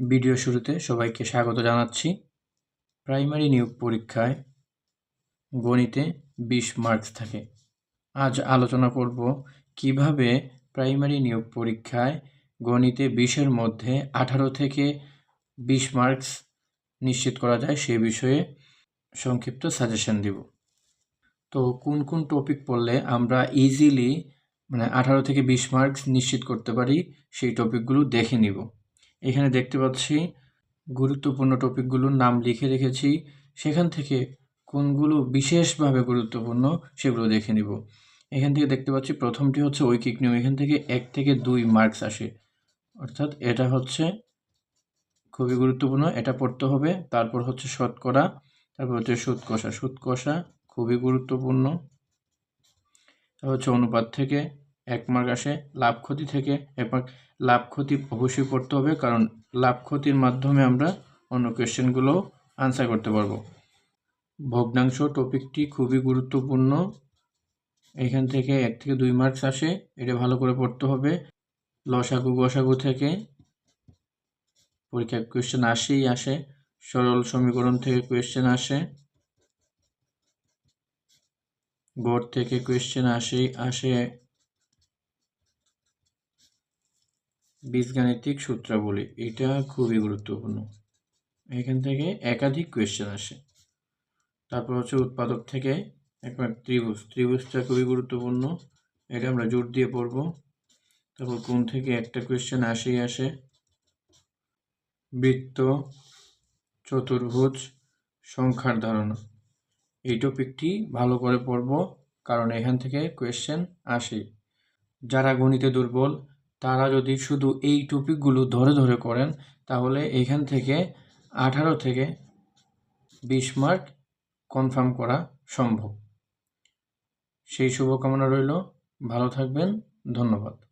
Video শুরুতে সবাইকে স্বাগত জানাচ্ছি। প্রাইমারি নিয়োগ পরীক্ষায় গণিতে বিশ মার্কস থাকে। আজ আলোচনা করব কীভাবে প্রাইমারি নিয়োগ পরীক্ষায় গণিতে বিশের মধ্যে আঠারো থেকে বিশ মার্কস নিশ্চিত করা যায় সে বিষয়ে সংক্ষিপ্ত সাজেশন দিব। তো কোন কোন টপিক পড়লে আমরা ইজিলি মানে আঠারো থেকে বিশ মার্কস নিশ্চিত করতে পারি সেই টপিকগুলো দেখে নিব। এখানে দেখতে পাচ্ছি গুরুত্বপূর্ণ টপিকগুলোর নাম লিখে রেখেছি। সেখান থেকে কোনগুলো বিশেষভাবে গুরুত্বপূর্ণ সেগুলো দেখে নিব। এখান থেকে দেখতে পাচ্ছি প্রথমটি হচ্ছে ঐকিক নিয়ম। এখান থেকে এক থেকে দুই মার্কস আসে। অর্থাৎ এটা হচ্ছে খুবই গুরুত্বপূর্ণ, এটা পড়তে হবে। তারপর হচ্ছে শতকরা, তারপর হচ্ছে সুদ কষা সুদ কষা খুবই গুরুত্বপূর্ণ। তারপর হচ্ছে অনুপাত থেকে এক মার্ক আসে লাভ ক্ষতি থেকে, এক মার্ক লাভ ক্ষতি অবশ্যই পড়তে হবে, কারণ লাভ ক্ষতির মাধ্যমে আমরা অন্য কোয়েশ্চেনগুলো আনসার করতে পারব। ভগ্নাংশ টপিকটি খুবই গুরুত্বপূর্ণ। এখান থেকে এক থেকে দুই মার্কস আসে, এটা ভালো করে পড়তে হবে। লসাগু গসাগু থেকে পরীক্ষায় কোয়েশ্চেন আসেই আসে, সরল সমীকরণ থেকে কোয়েশ্চেন আসে। গড় থেকে কোয়েশ্চেন আসেই আসে বীজগাণিতিক সূত্রাবলী, এটা খুবই গুরুত্বপূর্ণ। এখান থেকে একাধিক কোয়েশ্চেন আসে। তারপর হচ্ছে উৎপাদক থেকে একবার ত্রিভুজ। ত্রিভুজটা খুবই গুরুত্বপূর্ণ। এটা আমরা জোর দিয়ে পড়ব। তারপর কোন থেকে একটা কোয়েশ্চেন আসেই আসে। বৃত্ত, চতুর্ভুজ, সংখ্যার ধারণা। এই টপিকটি ভালো করে পড়ব, কারণ এখান থেকে কোয়েশ্চেন আসে যারা গণিতে দুর্বল তারা যদি শুধু এই টপিকগুলো ধরে ধরে করেন, তাহলে এখান থেকে আঠারো থেকে বিশ মার্ক কনফার্ম করা সম্ভব। সেই শুভকামনা রইল। ভালো থাকবেন। ধন্যবাদ।